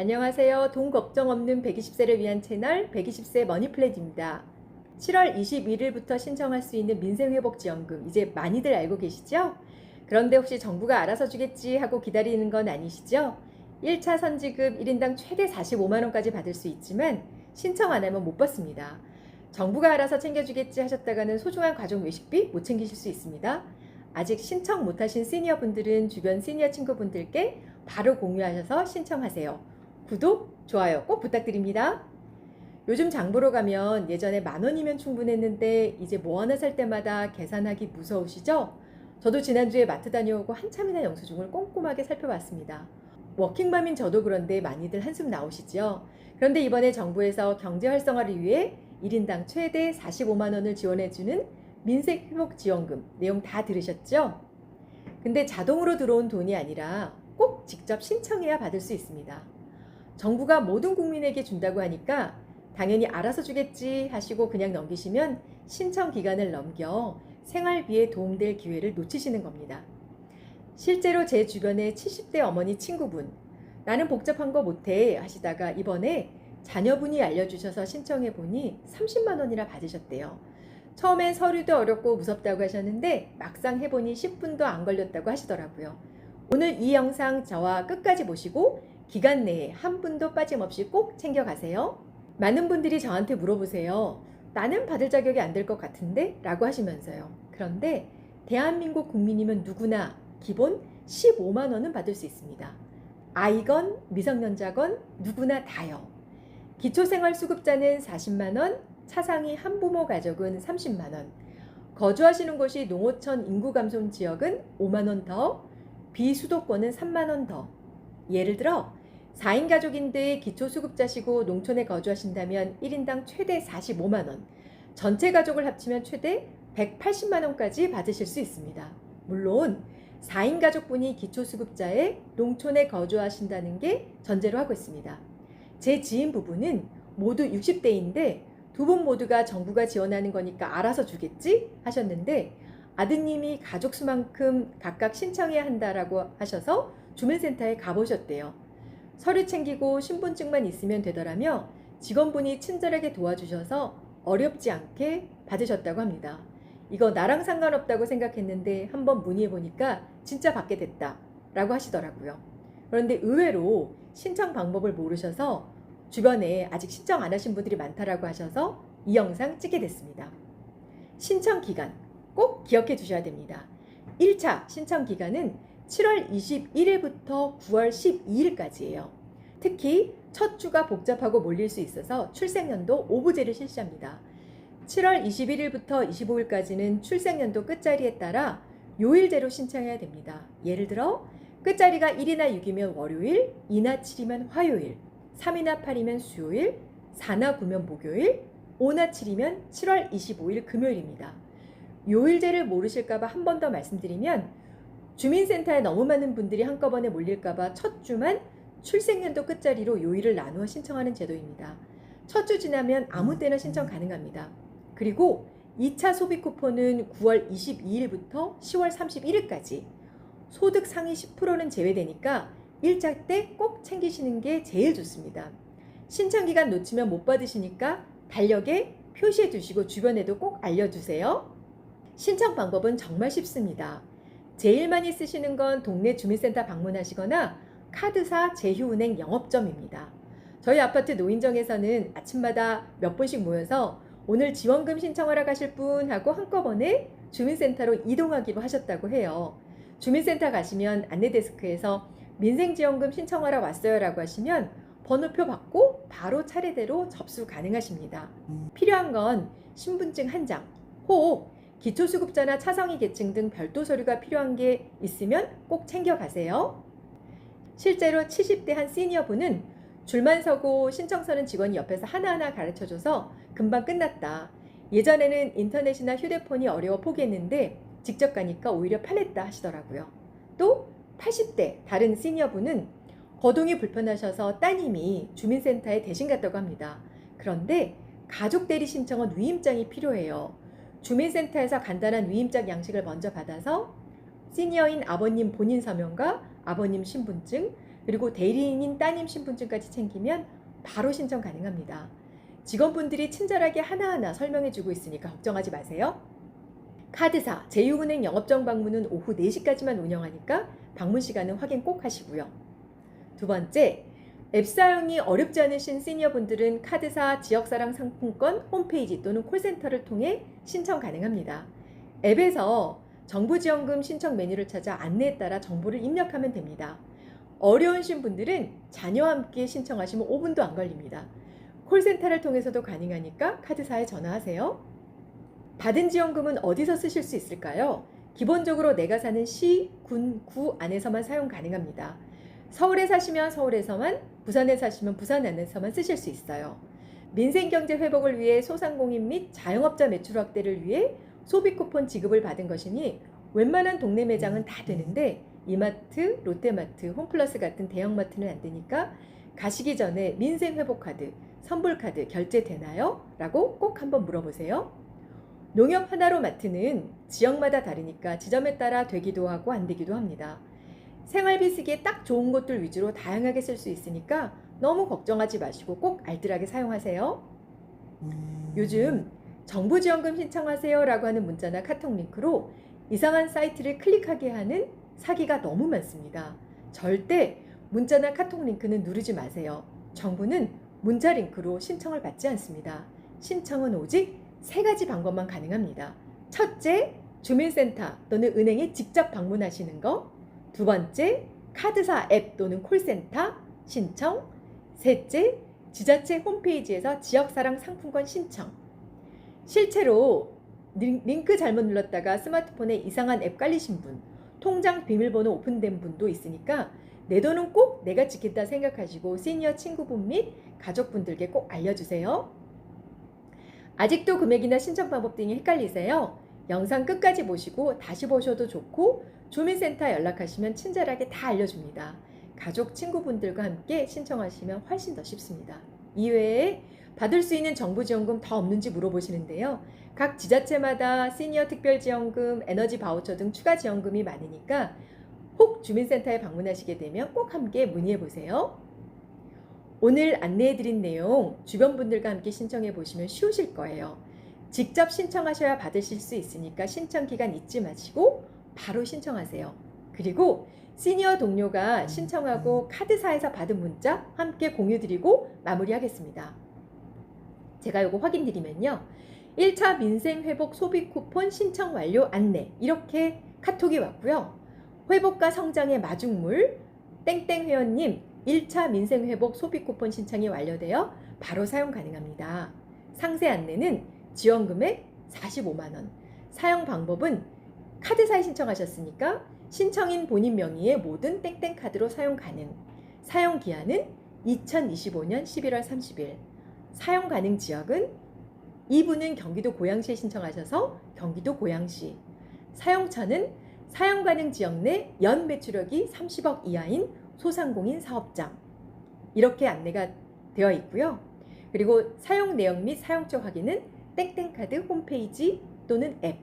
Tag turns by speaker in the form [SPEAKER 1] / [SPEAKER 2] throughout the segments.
[SPEAKER 1] 안녕하세요. 돈 걱정 없는 120세를 위한 채널 120세 머니플랜입니다. 7월 21일부터 신청할 수 있는 민생회복지원금 이제 많이들 알고 계시죠? 그런데 혹시 정부가 알아서 주겠지 하고 기다리는 건 아니시죠? 1차 선지급 1인당 최대 45만 원까지 받을 수 있지만 신청 안 하면 못 받습니다. 정부가 알아서 챙겨주겠지 하셨다가는 소중한 가족 외식비 못 챙기실 수 있습니다. 아직 신청 못하신 시니어 분들은 주변 시니어 친구분들께 바로 공유하셔서 신청하세요. 구독, 좋아요 꼭 부탁드립니다. 요즘 장 보러 가면 예전에 만 원이면 충분했는데 이제 뭐 하나 살 때마다 계산하기 무서우시죠? 저도 지난주에 마트 다녀오고 한참이나 영수증을 꼼꼼하게 살펴봤습니다. 워킹맘인 저도 그런데 많이들 한숨 나오시죠? 그런데 이번에 정부에서 경제 활성화를 위해 1인당 최대 45만 원을 지원해주는 민생회복지원금 내용 다 들으셨죠? 근데 자동으로 들어온 돈이 아니라 꼭 직접 신청해야 받을 수 있습니다. 정부가 모든 국민에게 준다고 하니까 당연히 알아서 주겠지 하시고 그냥 넘기시면 신청 기간을 넘겨 생활비에 도움될 기회를 놓치시는 겁니다. 실제로 제 주변의 70대 어머니 친구분, 나는 복잡한 거 못해 하시다가 이번에 자녀분이 알려주셔서 신청해 보니 30만 원이나 받으셨대요. 처음엔 서류도 어렵고 무섭다고 하셨는데 막상 해보니 10분도 안 걸렸다고 하시더라고요. 오늘 이 영상 저와 끝까지 보시고 기간 내에 한 분도 빠짐없이 꼭 챙겨가세요. 많은 분들이 저한테 물어보세요. 나는 받을 자격이 안 될 것 같은데? 라고 하시면서요. 그런데 대한민국 국민이면 누구나 기본 15만 원은 받을 수 있습니다. 아이건 미성년자건 누구나 다요. 기초생활수급자는 40만 원, 차상위 한부모 가족은 30만 원, 거주하시는 곳이 농어촌 인구 감소 지역은 5만 원 더, 비수도권은 3만 원 더. 예를 들어 4인 가족인데 기초수급자시고 농촌에 거주하신다면 1인당 최대 45만 원, 전체 가족을 합치면 최대 180만 원까지 받으실 수 있습니다. 물론 4인 가족분이 기초수급자에 농촌에 거주하신다는 게 전제로 하고 있습니다. 제 지인 부부는 모두 60대인데 두 분 모두가 정부가 지원하는 거니까 알아서 주겠지 하셨는데 아드님이 가족 수만큼 각각 신청해야 한다라고 하셔서 주민센터에 가보셨대요. 서류 챙기고 신분증만 있으면 되더라며 직원분이 친절하게 도와주셔서 어렵지 않게 받으셨다고 합니다. 이거 나랑 상관없다고 생각했는데 한번 문의해 보니까 진짜 받게 됐다 라고 하시더라고요. 그런데 의외로 신청 방법을 모르셔서 주변에 아직 신청 안 하신 분들이 많다라고 하셔서 이 영상 찍게 됐습니다. 신청 기간 꼭 기억해 두셔야 됩니다. 1차 신청 기간은 7월 21일부터 9월 12일까지예요. 특히 첫 주가 복잡하고 몰릴 수 있어서 출생연도 오부제를 실시합니다. 7월 21일부터 25일까지는 출생연도 끝자리에 따라 요일제로 신청해야 됩니다. 예를 들어 끝자리가 1이나 6이면 월요일, 2나 7이면 화요일, 3이나 8이면 수요일, 4나 9면 목요일, 5나 7이면 7월 25일 금요일입니다. 요일제를 모르실까봐 한 번 더 말씀드리면 주민센터에 너무 많은 분들이 한꺼번에 몰릴까봐 첫 주만 출생연도 끝자리로 요일을 나누어 신청하는 제도입니다. 첫 주 지나면 아무 때나 신청 가능합니다. 그리고 2차 소비 쿠폰은 9월 22일부터 10월 31일까지 소득 상위 10%는 제외되니까 일자 때 꼭 챙기시는 게 제일 좋습니다. 신청 기간 놓치면 못 받으시니까 달력에 표시해 두시고 주변에도 꼭 알려주세요. 신청 방법은 정말 쉽습니다. 제일 많이 쓰시는 건 동네 주민센터 방문하시거나 카드사 제휴은행 영업점입니다. 저희 아파트 노인정에서는 아침마다 몇 분씩 모여서 오늘 지원금 신청하러 가실 분 하고 한꺼번에 주민센터로 이동하기로 하셨다고 해요. 주민센터 가시면 안내데스크에서 민생지원금 신청하러 왔어요 라고 하시면 번호표 받고 바로 차례대로 접수 가능하십니다. 필요한 건 신분증 한 장, 혹 기초수급자나 차성위 계층 등 별도 서류가 필요한 게 있으면 꼭 챙겨가세요. 실제로 70대 한 시니어분은 줄만 서고 신청 서는 직원이 옆에서 하나하나 가르쳐줘서 금방 끝났다. 예전에는 인터넷이나 휴대폰이 어려워 포기했는데 직접 가니까 오히려 편했다 하시더라고요. 또 80대 다른 시니어분은 거동이 불편하셔서 따님이 주민센터에 대신 갔다고 합니다. 그런데 가족 대리 신청은 위임장이 필요해요. 주민센터에서 간단한 위임장 양식을 먼저 받아서 시니어인 아버님 본인 서명과 아버님 신분증 그리고 대리인인 따님 신분증까지 챙기면 바로 신청 가능합니다. 직원분들이 친절하게 하나하나 설명해 주고 있으니까 걱정하지 마세요. 카드사, 제휴은행 영업정 방문은 오후 4시까지만 운영하니까 방문 시간은 확인 꼭 하시고요. 두 번째, 앱 사용이 어렵지 않으신 시니어분들은 카드사 지역사랑 상품권 홈페이지 또는 콜센터를 통해 신청 가능합니다. 앱에서 정부지원금 신청 메뉴를 찾아 안내에 따라 정보를 입력하면 됩니다. 어려우신 분들은 자녀와 함께 신청하시면 5분도 안 걸립니다. 콜센터를 통해서도 가능하니까 카드사에 전화하세요. 받은 지원금은 어디서 쓰실 수 있을까요? 기본적으로 내가 사는 시, 군, 구 안에서만 사용 가능합니다. 서울에 사시면 서울에서만, 부산에 사시면 부산 안에서만 쓰실 수 있어요. 민생경제 회복을 위해 소상공인 및 자영업자 매출 확대를 위해 소비 쿠폰 지급을 받은 것이니 웬만한 동네 매장은 다 되는데 이마트, 롯데마트, 홈플러스 같은 대형마트는 안 되니까 가시기 전에 민생 회복 카드, 선불 카드 결제 되나요? 라고 꼭 한번 물어보세요. 농협 하나로 마트는 지역마다 다르니까 지점에 따라 되기도 하고 안 되기도 합니다. 생활비 쓰기에 딱 좋은 것들 위주로 다양하게 쓸 수 있으니까 너무 걱정하지 마시고 꼭 알뜰하게 사용하세요. 요즘 정부 지원금 신청하세요 라고 하는 문자나 카톡 링크로 이상한 사이트를 클릭하게 하는 사기가 너무 많습니다. 절대 문자나 카톡 링크는 누르지 마세요. 정부는 문자 링크로 신청을 받지 않습니다. 신청은 오직 세 가지 방법만 가능합니다. 첫째, 주민센터 또는 은행에 직접 방문하시는 거. 두 번째, 카드사 앱 또는 콜센터 신청. 셋째, 지자체 홈페이지에서 지역사랑 상품권 신청. 실제로 링- 링크 잘못 눌렀다가 스마트폰에 이상한 앱 깔리신 분, 통장 비밀번호 오픈된 분도 있으니까 내 돈은 꼭 내가 지킨다 생각하시고 시니어 친구분 및 가족분들께 꼭 알려주세요. 아직도 금액이나 신청 방법 등이 헷갈리세요? 영상 끝까지 보시고 다시 보셔도 좋고 주민센터 연락하시면 친절하게 다 알려줍니다. 가족, 친구분들과 함께 신청하시면 훨씬 더 쉽습니다. 이외에 받을 수 있는 정부 지원금 더 없는지 물어보시는데요. 각 지자체마다 시니어 특별지원금, 에너지 바우처 등 추가 지원금이 많으니까 혹 주민센터에 방문하시게 되면 꼭 함께 문의해 보세요. 오늘 안내해 드린 내용 주변 분들과 함께 신청해 보시면 쉬우실 거예요. 직접 신청하셔야 받으실 수 있으니까 신청 기간 잊지 마시고 바로 신청하세요. 그리고 시니어 동료가 신청하고 카드사에서 받은 문자 함께 공유 드리고 마무리하겠습니다. 제가 이거 확인 드리면요. 1차 민생회복 소비 쿠폰 신청 완료 안내 이렇게 카톡이 왔고요. 회복과 성장의 마중물 땡땡 회원님 1차 민생회복 소비 쿠폰 신청이 완료되어 바로 사용 가능합니다. 상세 안내는 지원 금액 45만 원. 사용 방법은 카드사에 신청하셨으니까 신청인 본인 명의의 모든 땡땡 카드로 사용 가능. 사용 기한은 2025년 11월 30일. 사용 가능 지역은 이분은 경기도 고양시에 신청하셔서 경기도 고양시. 사용처는 사용 가능 지역 내 연 매출액이 30억 이하인 소상공인 사업장. 이렇게 안내가 되어 있고요. 그리고 사용 내용 및 사용처 확인은 땡땡카드 홈페이지 또는 앱.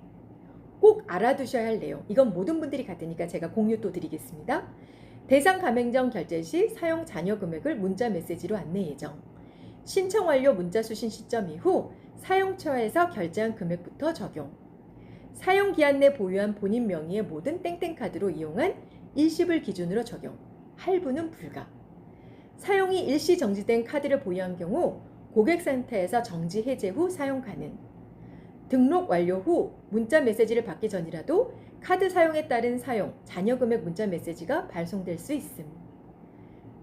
[SPEAKER 1] 꼭 알아두셔야 할 내용. 이건 모든 분들이 같으니까 제가 공유 또 드리겠습니다. 대상 가맹점 결제 시 사용 잔여 금액을 문자 메시지로 안내 예정. 신청 완료 문자 수신 시점 이후 사용처에서 결제한 금액부터 적용. 사용 기한 내 보유한 본인 명의의 모든 땡땡카드로 이용한 일시불 기준으로 적용. 할부는 불가. 사용이 일시 정지된 카드를 보유한 경우 고객센터에서 정지 해제 후 사용 가능. 등록 완료 후 문자 메시지를 받기 전이라도 카드 사용에 따른 사용, 잔여 금액 문자 메시지가 발송될 수 있음.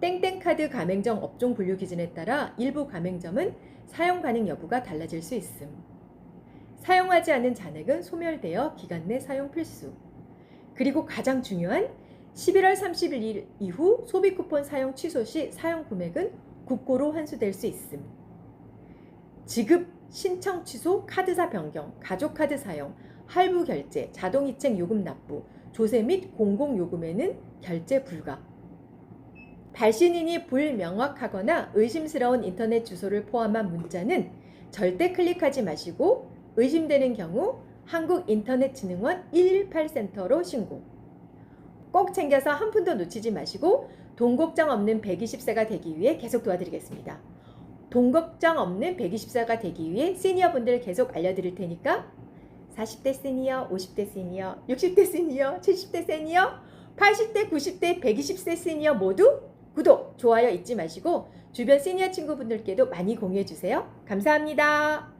[SPEAKER 1] 땡땡 카드 가맹점 업종 분류 기준에 따라 일부 가맹점은 사용 가능 여부가 달라질 수 있음. 사용하지 않은 잔액은 소멸되어 기간 내 사용 필수. 그리고 가장 중요한 11월 30일 이후 소비 쿠폰 사용 취소 시 사용 금액은 국고로 환수될 수 있음. 지급, 신청 취소, 카드사 변경, 가족 카드 사용, 할부 결제, 자동 이체 요금 납부, 조세 및 공공 요금에는 결제 불가. 발신인이 불명확하거나 의심스러운 인터넷 주소를 포함한 문자는 절대 클릭하지 마시고 의심되는 경우 한국인터넷진흥원 118센터로 신고. 꼭 챙겨서 한 푼도 놓치지 마시고 돈 걱정 없는 120세가 되기 위해 계속 도와드리겠습니다. 돈 걱정 없는 120세가 되기 위해 시니어 분들 계속 알려드릴 테니까 40대 시니어, 50대 시니어, 60대 시니어, 70대 시니어, 80대, 90대, 120세 시니어 모두 구독, 좋아요 잊지 마시고 주변 시니어 친구분들께도 많이 공유해 주세요. 감사합니다.